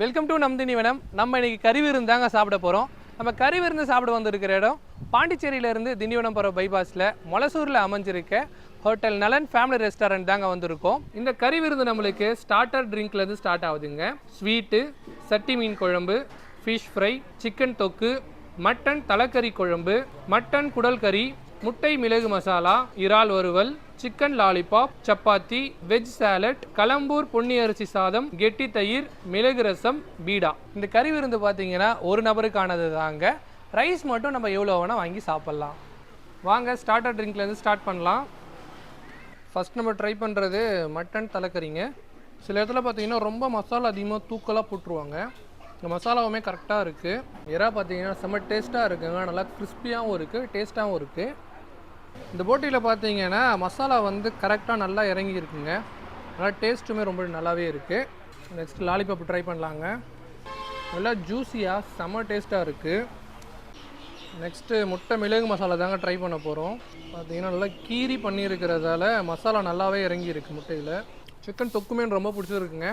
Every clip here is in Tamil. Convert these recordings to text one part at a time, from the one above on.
வெல்கம் டு நம் திணிவனம் நம்ம இன்னைக்கு கறி விருந்து தாங்க சாப்பிட போகிறோம் நம்ம கறி விருந்து சாப்பிட வந்திருக்கிற இடம் பாண்டிச்சேரியிலேருந்து திண்டிவனம் போகிற பைபாஸில் மொலசூரில் அமைஞ்சிருக்க ஹோட்டல் நலன் ஃபேமிலி ரெஸ்டாரண்ட் தாங்க வந்திருக்கோம். இந்த கறி விருந்து நம்மளுக்கு ஸ்டார்டர் ட்ரிங்க்லேருந்து ஸ்டார்ட் ஆகுதுங்க. ஸ்வீட்டு சட்டி மீன் குழம்பு ஃபிஷ் ஃப்ரை சிக்கன் தொக்கு மட்டன் தலைக்கறி குழம்பு மட்டன் குடல் கறி முட்டை மிளகு மசாலா இறால் வறுவல் chicken lollipop chapati veg salad Kalambur Ponni அரிசி சாதம் கெட்டி தயிர் மிளகு ரசம் பீடா. இந்த கறி விருந்து பார்த்தீங்கன்னா ஒரு நபருக்கானது தாங்க. ரைஸ் மட்டும் நம்ம எவ்வளோ வேணால் வாங்கி சாப்பிட்லாம். வாங்க ஸ்டார்டர் ட்ரிங்க்லேருந்து ஸ்டார்ட் பண்ணலாம். ஃபஸ்ட் நம்ம ட்ரை பண்ணுறது மட்டன் தலைக்கறிங்க. சில இடத்துல பார்த்தீங்கன்னா ரொம்ப மசாலா அதிகமாக தூக்கலாக போட்டுருவாங்க. இந்த மசாலாவுமே கரெக்டாக இருக்குது இறா பார்த்தீங்கன்னா செம்ம டேஸ்ட்டாக இருக்குங்க. நல்லா கிறிஸ்பியாகவும் இருக்குது டேஸ்ட்டாகவும் இருக்குது இந்த போட்டியில் பார்த்தீங்கன்னா மசாலா வந்து கரெக்டாக நல்லா இறங்கி இருக்குங்க நல்லா டேஸ்ட்டுமே ரொம்ப நல்லாவே இருக்குது நெக்ஸ்ட் லாலிபாப் ட்ரை பண்ணலாங்க. நல்லா ஜூஸியாக செம்ம டேஸ்ட்டாக இருக்குது நெக்ஸ்ட்டு முட்டை மிளகு மசாலா தாங்க ட்ரை பண்ண போகிறோம் பார்த்தீங்கன்னா நல்லா கீரி பண்ணியிருக்கிறதால மசாலா நல்லாவே இறங்கி இருக்குது முட்டையில். சிக்கன் தொக்குமே ரொம்ப பிடிச்சிருக்குங்க.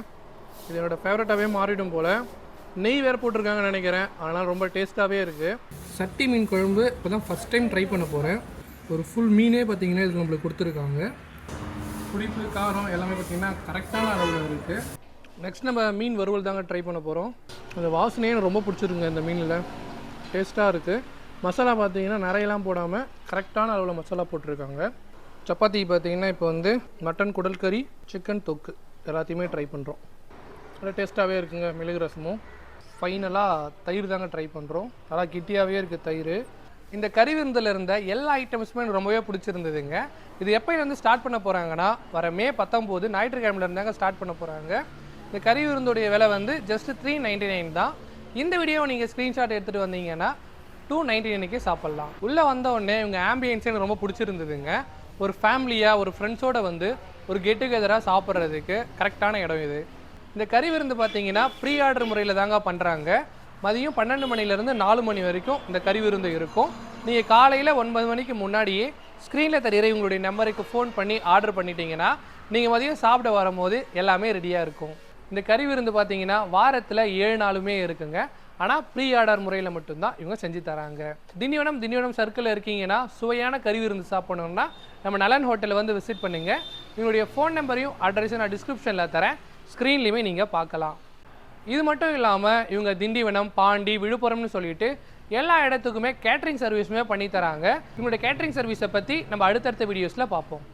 இது என்னோடய ஃபேவரட்டாகவே மாறிடும் போல். நெய் வேறு போட்டிருக்காங்கன்னு நினைக்கிறேன். ஆனால் ரொம்ப டேஸ்ட்டாகவே இருக்குது சட்டி மீன் குழம்பு இப்போ தான் ஃபஸ்ட் டைம் ட்ரை பண்ண போகிறேன் ஒரு ஃபுல் மீனே பார்த்தீங்கன்னா இது நம்மளுக்கு கொடுத்துருக்காங்க. புளிப்பு காரம் எல்லாமே பார்த்தீங்கன்னா கரெக்டான அளவில் இருக்குது நெக்ஸ்ட் நம்ம மீன் வறுவல் தாங்க ட்ரை பண்ண போகிறோம் அந்த வாசனையே எனக்கு ரொம்ப பிடிச்சிருக்குங்க இந்த மீனில். டேஸ்ட்டாக இருக்குது மசாலா பார்த்தீங்கன்னா நிறையலாம் போடாமல் கரெக்டான அளவில் மசாலா போட்டிருக்காங்க. சப்பாத்தி பார்த்தீங்கன்னா இப்போ வந்து மட்டன் குடல் கறி சிக்கன் தொக்கு எல்லாத்தையுமே ட்ரை பண்ணுறோம் நல்லா டேஸ்ட்டாகவே இருக்குங்க மிளகு ரசமும். ஃபைனலாக தயிர் தாங்க ட்ரை பண்ணுறோம் நல்லா கிட்டியாகவே இருக்குது தயிர். இந்த கறி விருந்தில் இருந்த எல்லா ஐட்டம்ஸுமே எனக்கு ரொம்பவே பிடிச்சிருந்ததுங்க. இது எப்போயிலேருந்து ஸ்டார்ட் பண்ண போகிறாங்கன்னா வர மே பத்தொம்போது ஞாயிற்றுக்கிழமையில இருந்தாங்க ஸ்டார்ட் பண்ண போகிறாங்க இந்த கறி விருந்துடைய விலை வந்து ஜஸ்ட் த்ரீ நைன்டி நைன் தான். இந்த வீடியோவை நீங்கள் ஸ்க்ரீன்ஷாட் எடுத்துகிட்டு வந்தீங்கன்னா டூ நைன்டி நைனுக்கே சாப்பிட்லாம். உள்ளே வந்தவுடனே இவங்க ஆம்பியன்ஸ் எனக்கு ரொம்ப பிடிச்சிருந்ததுங்க. ஒரு ஃபேமிலியாக ஒரு ஃப்ரெண்ட்ஸோடு வந்து ஒரு கெட் டுகெதராக சாப்பிட்றதுக்கு கரெக்டான இடம் இது. இந்த கறி விருந்து பார்த்தீங்கன்னா ப்ரீ ஆர்டர் முறையில் தாங்க பண்ணுறாங்க மதியம் பன்னெண்டு மணிலேருந்து நாலு மணி வரைக்கும் இந்த கறி விருந்து இருக்கும். நீங்கள் காலையில் ஒன்பது மணிக்கு முன்னாடியே ஸ்க்ரீனில் தெரிகிற உங்களுடைய நம்பருக்கு ஃபோன் பண்ணி ஆர்டர் பண்ணிட்டீங்கன்னா நீங்கள் மதியம் சாப்பிட வரும்போது எல்லாமே ரெடியாக இருக்கும். இந்த கறி விருந்து பார்த்தீங்கன்னா வாரத்தில் ஏழு நாளுமே இருக்குங்க. ஆனால் ப்ரீ ஆர்டர் முறையில் மட்டும்தான் இவங்க செஞ்சு தராங்க. திண்டிவனம் திண்டிவனம் சர்க்கிளில் இருக்கீங்கன்னா சுவையான கறி விருந்து சாப்பிடணும்னா நம்ம நலன் ஹோட்டலில் வந்து விசிட் பண்ணுங்க. இவங்களுடைய ஃபோன் நம்பரையும் அட்ரஸையும் நான் டிஸ்கிரிப்ஷனில் தரேன். ஸ்க்ரீன்லேயுமே நீங்கள் பார்க்கலாம். இது மட்டும் இல்லாமல் இவங்க திண்டிவனம் பாண்டி விழுப்புரம்னு சொல்லிட்டு எல்லா இடத்துக்குமே கேட்ரிங் சர்வீஸுமே பண்ணி தராங்க. இவங்களுடைய கேட்ரிங் சர்வீஸை பற்றி நம்ம அடுத்தடுத்த வீடியோஸில் பார்ப்போம்.